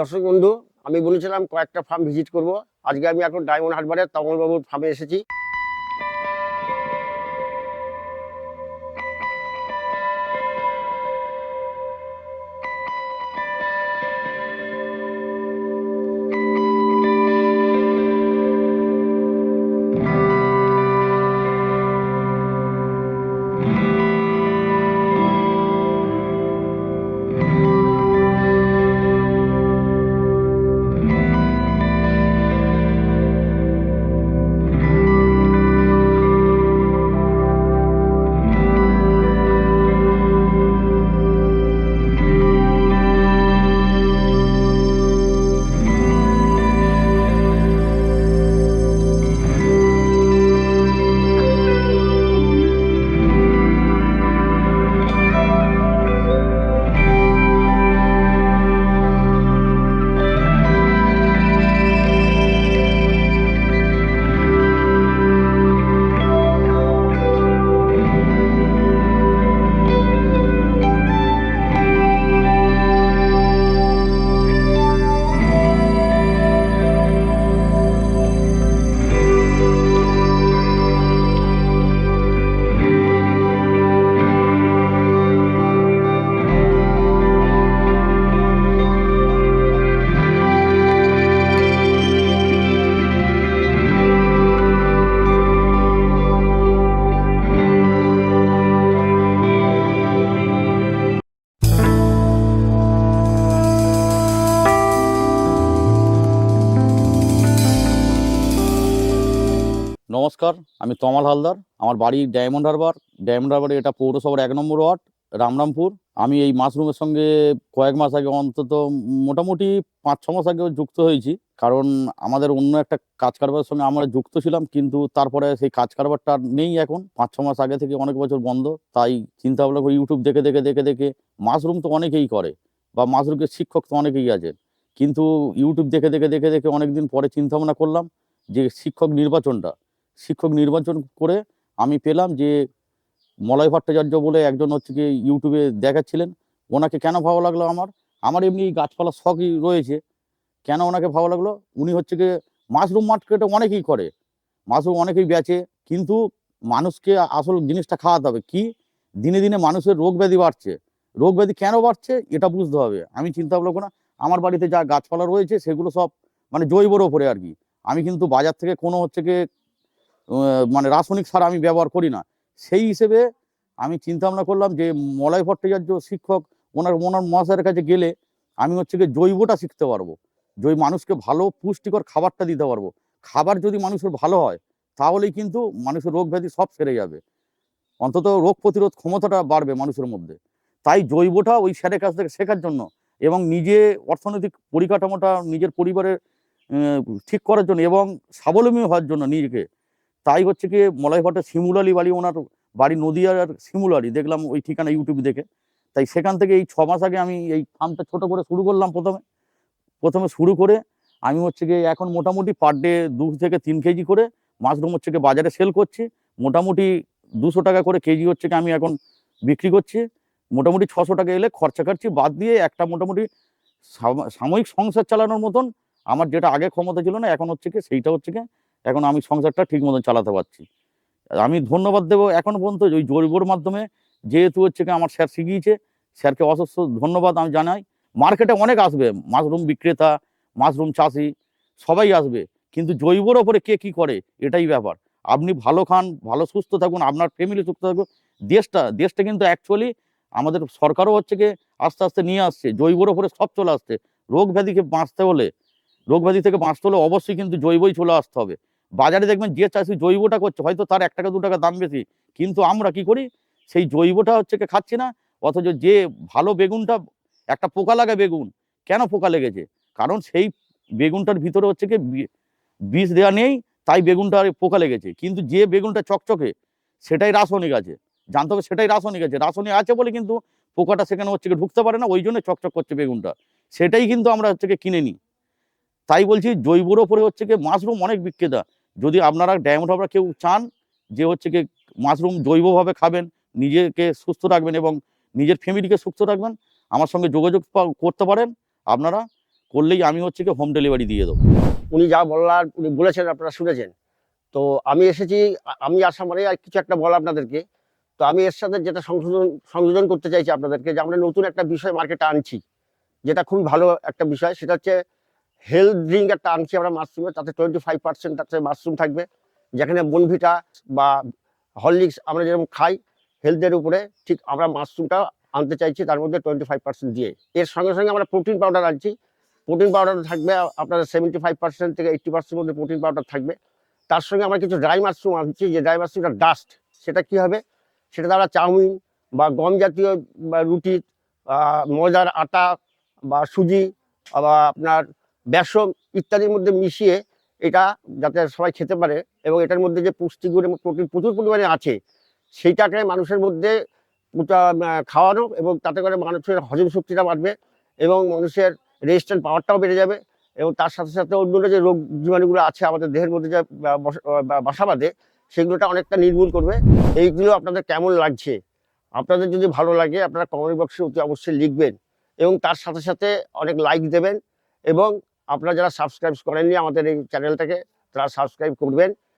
দর্শক বন্ধু, আমি বলেছিলাম কয়েকটা ফার্ম ভিজিট করব। আজকে আমি এখন ডায়মন্ড হারবারের তমলবাবুর ফার্মে এসেছি। নমস্কার, আমি তমাল হালদার, আমার বাড়ি ডায়মন্ড হারবার। ডায়মন্ড হারবারে এটা পৌরসভার এক নম্বর ওয়ার্ড, রামরামপুর। আমি এই মাশরুমের সঙ্গে কয়েক মাস আগে অন্তত মোটামুটি পাঁচ ছ মাস আগে যুক্ত হয়েছি। কারণ আমাদের অন্য একটা কাজ কারবারের সঙ্গে আমরা যুক্ত ছিলাম, কিন্তু তারপরে সেই কাজ কারবারটা নেই এখন। পাঁচ ছ মাস আগে থেকে অনেক বছর বন্ধ, তাই চিন্তা ভাবনা করে ইউটিউব দেখে দেখে দেখে দেখে মাশরুম তো অনেকেই করে, বা মাশরুমের শিক্ষক তো অনেকেই আছেন। কিন্তু ইউটিউব দেখে দেখে দেখে দেখে অনেকদিন পরে চিন্তা ভাবনা করলাম যে শিক্ষক নির্বাচনটা। শিক্ষক নির্বাচন করে আমি পেলাম যে মলয় ভট্টাচার্য বলে একজন হচ্ছে কি ইউটিউবে দেখাচ্ছিলেন। ওনাকে কেন ভালো লাগল আমার? আমার এমনি গাছপালা শখই রয়েছে। কেন ওনাকে ভালো লাগল? উনি হচ্ছে কি মাশরুম মার্কেটে অনেকেই করে। মাশরুম অনেকেই বেচে। কিন্তু মানুষকে আসল জিনিসটা খাওয়াতে হবে। কি? দিনে দিনে মানুষের রোগ ব্যাধি বাড়ছে। রোগ ব্যাধি কেন বাড়ছে? এটা বুঝতে হবে। আমি চিন্তা করি না আমার বাড়িতে যা গাছপালা রয়েছে সেগুলো সব মানে জৈবর ওপরে আর কি। আমি কিন্তু বাজার থেকে কোনো হচ্ছে কি মানে রাসায়নিক সার আমি ব্যবহার করি না। সেই হিসেবে আমি চিন্তা ভাবনা করলাম যে মলয় ভট্টাচার্য শিক্ষক, ওনার ওনার মহাশয়ের কাছে গেলে আমি হচ্ছে গিয়ে জৈবটা শিখতে পারব। জৈ মানুষকে ভালো, পুষ্টিকর খাবারটা দিতে পারব। খাবার যদি মানুষের ভালো হয়, তাহলেই কিন্তু মানুষের রোগ ব্যাধি সব সেরে যাবে। অন্তত রোগ প্রতিরোধ ক্ষমতাটা বাড়বে মানুষের মধ্যে। তাই জৈবটা ওই স্যারের কাছ থেকে শেখার জন্য এবং নিজে অর্থনৈতিক পরিকাঠামোটা নিজের পরিবারের ঠিক করার জন্য এবং স্বাবলম্বী হওয়ার জন্য নিজেকে তাই হচ্ছে কি মলয়ঘাটে শিমুলালি বাড়ি, ওনার বাড়ি নদীয়ার শিমুলালি, দেখলাম ওই ঠিকানা ইউটিউব দেখে। তাই সেখান থেকে এই ছ মাস আগে আমি এই ফার্মটা ছোট করে শুরু করলাম প্রথমে। প্রথমে শুরু করে আমি হচ্ছে গিয়ে এখন মোটামুটি পার ডে দু থেকে তিন কেজি করে মাশরুম হচ্ছে গিয়ে বাজারে সেল করছি। মোটামুটি দুশো টাকা করে কেজি হচ্ছে কি আমি এখন বিক্রি করছি। মোটামুটি ছশো টাকা এলে খরচা কাটছি। বাদ দিয়ে একটা মোটামুটি সাময়িক সংসার চালানোর মতন আমার যেটা আগে ক্ষমতা ছিল না, এখন হচ্ছে কি সেইটা হচ্ছে কি এখন আমি সংসারটা ঠিক মতন চালাতে পারছি। আমি ধন্যবাদ দেবো এখন পর্যন্ত ওই জৈবর মাধ্যমে। যেহেতু হচ্ছে কি আমার স্যার শিখিয়েছে, স্যারকে অসস্য ধন্যবাদ আমি জানাই। মার্কেটে অনেক আসবে, মাশরুম বিক্রেতা, মাশরুম চাষি, সবাই আসবে। কিন্তু জৈবর ওপরে কে কি করে, এটাই ব্যাপার। আপনি ভালো খান, ভালো সুস্থ থাকুন, আপনার ফ্যামিলি সুস্থ থাকুন দেশটা দেশটা কিন্তু অ্যাকচুয়ালি আমাদের সরকারও হচ্ছে কি আস্তে আস্তে নিয়ে আসছে জৈবর ওপরে সব চলে আসছে। রোগ ব্যাধিকে বাঁচতে হলে রোগ ব্যাধি থেকে বাঁচতে হলে অবশ্যই কিন্তু জৈবই চলে আসতে হবে। বাজারে দেখবেন যে চাষি জৈবটা করছে, হয়তো তার এক টাকা, দু টাকা দাম বেশি। কিন্তু আমরা কি করি? সেই জৈবটা হচ্ছে খাচ্ছি না, অথচ যে ভালো বেগুনটা, একটা পোকা লাগে বেগুন, কেন পোকা লেগেছে? কারণ সেই বেগুনটার ভিতরে হচ্ছে কি বিষ দেওয়া নেই, তাই বেগুনটা পোকা লেগেছে। কিন্তু যে বেগুনটা চকচকে, সেটাই রাসায়নিক আছে। জানতে হবে সেটাই রাসায়নিক আছে। রাসায়নিক আছে বলে কিন্তু পোকাটা সেখানে হচ্ছে ঢুকতে পারে না, ওই জন্য চকচক করছে বেগুনটা। সেটাই কিন্তু আমরা হচ্ছে কিনে নিই তাই বলছি, জৈবর ওপরে হচ্ছে কি মাশরুম অনেক বিক্রেতা। যদি আপনারা ডায়মন্ড হাবড়া কেউ চান, যে হচ্ছে কি মাশরুম জৈবভাবে খাবেন, নিজেকে সুস্থ রাখবেন এবং নিজের ফ্যামিলিকে সুস্থ রাখবেন, আমার সঙ্গে যোগাযোগ করতে পারেন। আপনারা করলেই আমি হচ্ছে কি হোম ডেলিভারি দিয়ে দেবো। উনি যা বলার, উনি বলেছেন, আপনারা শুনেছেন। তো আমি এসেছি আমি আসা মানে আর কিছু একটা বলা আপনাদেরকে। তো আমি এর সাথে যেটা সংশোধন, সংযোজন করতে চাইছি আপনাদেরকে, যে আমরা নতুন একটা বিষয় মার্কেটে আনছি। যেটা খুবই ভালো একটা বিষয়, সেটা হচ্ছে হেলথ ড্রিঙ্ক একটা আনছি আমরা মাশরুমে তাতে টোয়েন্টি ফাইভ পার্সেন্ট তাতে মাশরুম থাকবে। যেখানে বনভিটা বা হরলিক্স আমরা যেরকম খাই হেলথের উপরে ঠিক আমরা মাশরুমটা আনতে চাইছি, তার মধ্যে টোয়েন্টি ফাইভ পার্সেন্ট দিয়ে। এর সঙ্গে সঙ্গে আমরা প্রোটিন পাউডার আনছি। প্রোটিন পাউডার থাকবে আপনার সেভেন্টি ফাইভ পার্সেন্ট থেকে এইট্টি পার্সেন্ট মধ্যে প্রোটিন পাউডার থাকবে। তার সঙ্গে আমরা কিছু ড্রাই মাশরুম আনছি, যে ড্রাই মাশরুমটা ডাস্ট সেটা কি হবে? সেটা দ্বারা চাউমিন বা গম জাতীয় রুটি ময়দার আটা বা সুজি বা আপনার বেসন ইত্যাদির মধ্যে মিশিয়ে এটা যাতে সবাই খেতে পারে এবং এটার মধ্যে যে পুষ্টিগুণ এবং প্রোটিন প্রচুর পরিমাণে আছে, সেইটাকে মানুষের মধ্যে খাওয়ানো এবং তাতে করে মানুষের হজম শক্তিটা বাড়বে এবং মানুষের রেজিস্ট্যান্ট পাওয়ারটাও বেড়ে যাবে এবং তার সাথে সাথে অন্যান্য যে রোগ জীবাণুগুলো আছে আমাদের দেহের মধ্যে যে বাসা বাঁধে, সেগুলোটা অনেকটা নির্মূল করবে। এইগুলো আপনাদের কেমন লাগছে? আপনাদের যদি ভালো লাগে, আপনারা কমেন্ট বক্সে অতি অবশ্যই লিখবেন এবং তার সাথে সাথে অনেক লাইক দেবেন এবং আপনারা যারা সাবস্ক্রাইব করেননি আমাদের এই চ্যানেলটাকে তারা সাবস্ক্রাইব করবেন।